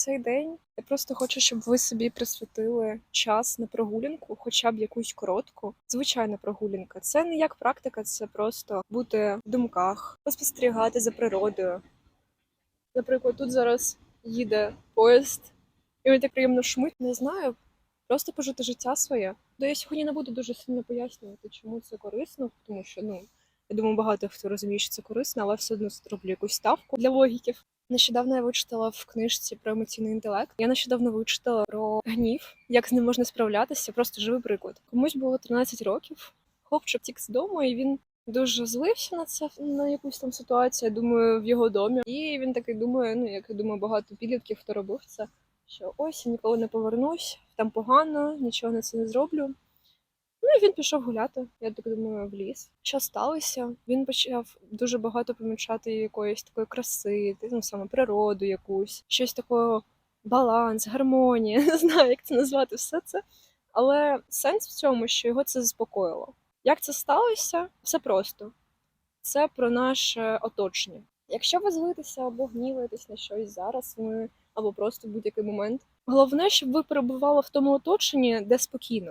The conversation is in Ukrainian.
Цей день я просто хочу, щоб ви собі присвятили час на прогулянку, хоча б якусь коротку. Звичайна прогулянка. Це не як практика, це просто бути в думках, поспостерігати за природою. Наприклад, тут зараз їде поїзд, і він так приємно шумить. Не знаю, просто пожити життя своє. То я сьогодні не буду дуже сильно пояснювати, чому це корисно, тому що ну я думаю, багато хто розуміє, що це корисно, але все одно зроблю якусь ставку для логіків. Нещодавно я вичитала в книжці про емоційний інтелект. Я нещодавно вичитала про гнів, як з ним можна справлятися. Просто живий приклад. Комусь було 13 років. Хлопчик тік з дому, і він дуже злився на це на якусь там ситуацію. Я думаю, в його домі. І він такий думає: ну як я думаю, багато підлітків, хто робив це. Що ось я ніколи не повернусь, там погано, нічого на це не зроблю. Ну і він пішов гуляти, я так думаю, в ліс. Що сталося? Він почав дуже багато помічати якоїсь такої краси, ну саме природу якусь, щось такого, баланс, гармонія, не знаю, як це назвати все це. Але сенс в цьому, що його це заспокоїло. Як це сталося? Все просто. Це про наше оточення. Якщо ви злитеся або гніваєтесь на щось зараз, ми або просто будь-який момент. Головне, щоб ви перебували в тому оточенні, де спокійно.